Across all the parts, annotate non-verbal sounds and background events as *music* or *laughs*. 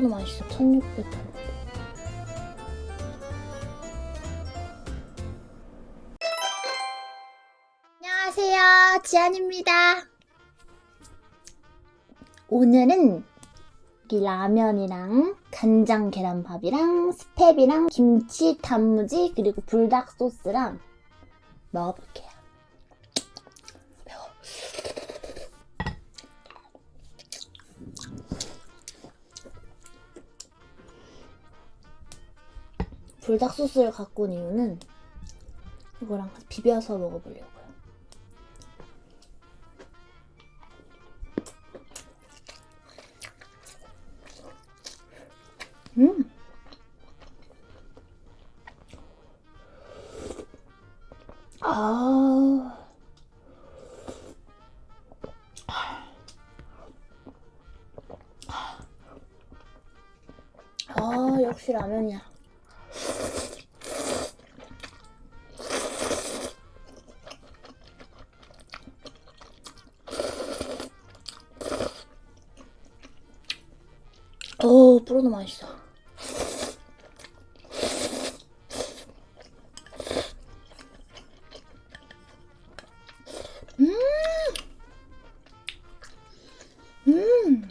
불어도 맛있어. 1600칼로리. 안녕하세요. 지안입니다. 오늘은 이 라면이랑 간장 계란밥이랑 스팸이랑 김치 단무지 그리고 불닭 소스랑 먹어볼게요. 불닭 소스를 갖고 온 이유는 이거랑 비벼서 먹어보려고요. 음. 아. 아, 역시 라면이야. 어, 불어도 맛있어. 음! 음!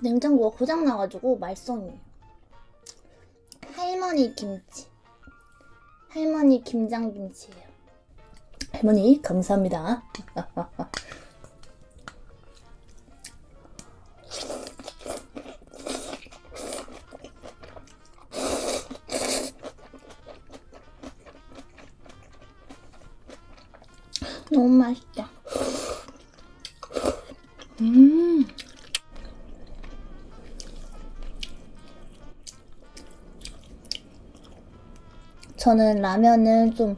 냉장고가 고장나가지고 말썽이에요. 할머니 김치. 할머니 김장김치예요. 할머니 감사합니다. *laughs* 너무 맛있다. 음. 저는 라면은 좀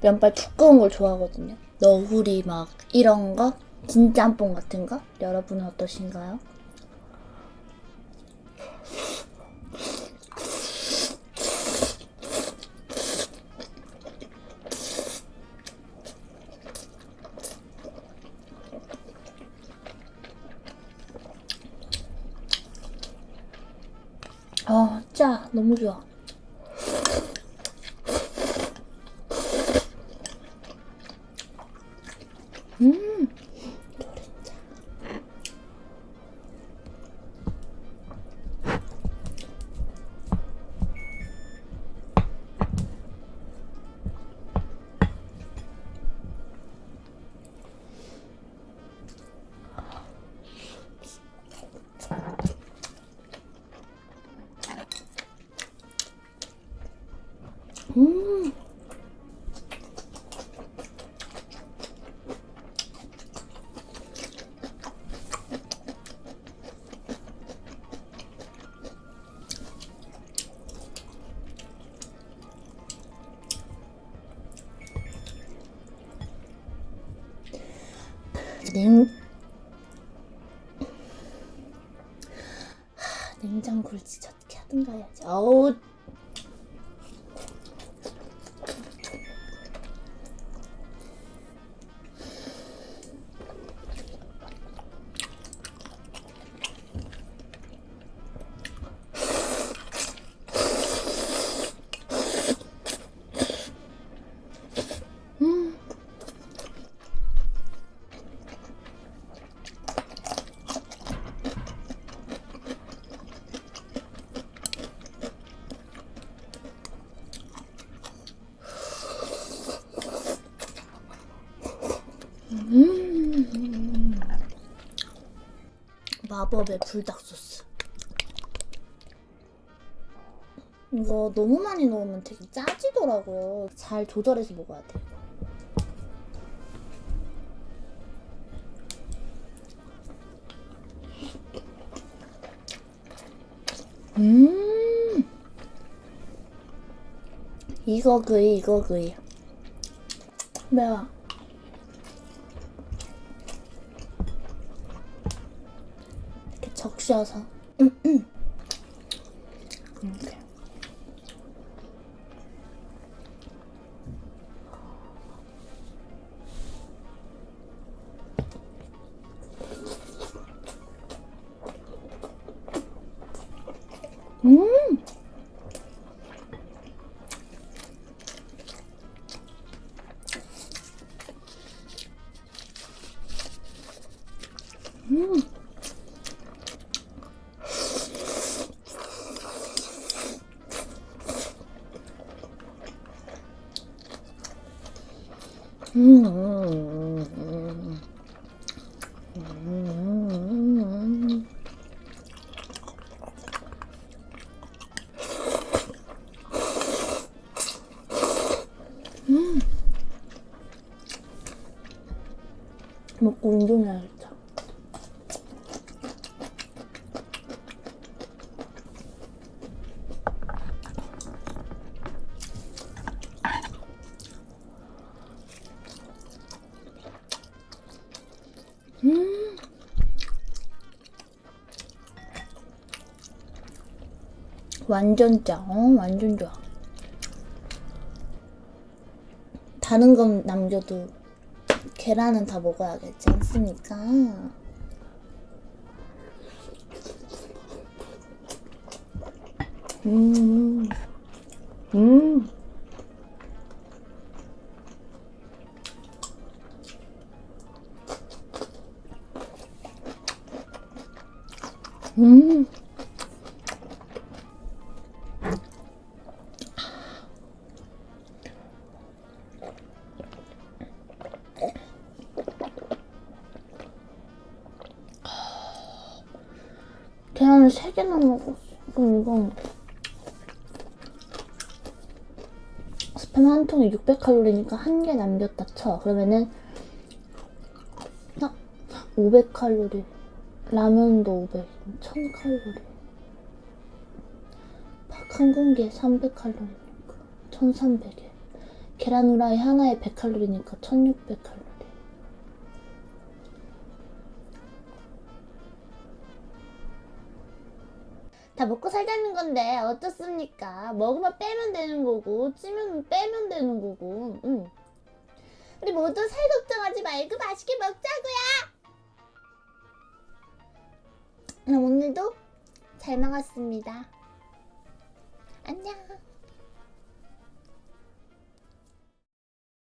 면발 두꺼운 걸 좋아하거든요. 너구리 막 이런 거, 진짬뽕 같은 거. 여러분은 어떠신가요? 아, 짜 너무 좋아. 냉 하, 냉장고를 진짜 어떻게 하든가 해야지. 어우 마법의 불닭 소스. 이거 너무 많이 넣으면 되게 짜지더라고요. 잘 조절해서 먹어야 돼. 음. 이거 그이 이거 그이. 매워. 적셔서 음. 음! 먹고 운동해야겠다. 음. 완전 짜. 어, 완전 좋아. 다른 건 남겨도 계란은 다 먹어야겠지 않습니까? 음, 음. 음. 계란을 세 개나 먹었어. 그럼 이건 스팸 한 통에 600칼로리니까 한 개 남겼다 쳐. 그러면은 500칼로리. 라면도 500. 1000칼로리. 밥 한 공기에 300칼로리니까 1300에. 계란 후라이 하나에 100칼로리니까 1600칼로리. 다 먹고 살자는 건데 어떻습니까? 먹으면 빼면 되는 거고 찌면 빼면 되는 거고 응. 우리 모두 살 걱정하지 말고 맛있게 먹자고요 오늘도 잘 먹었습니다. 안녕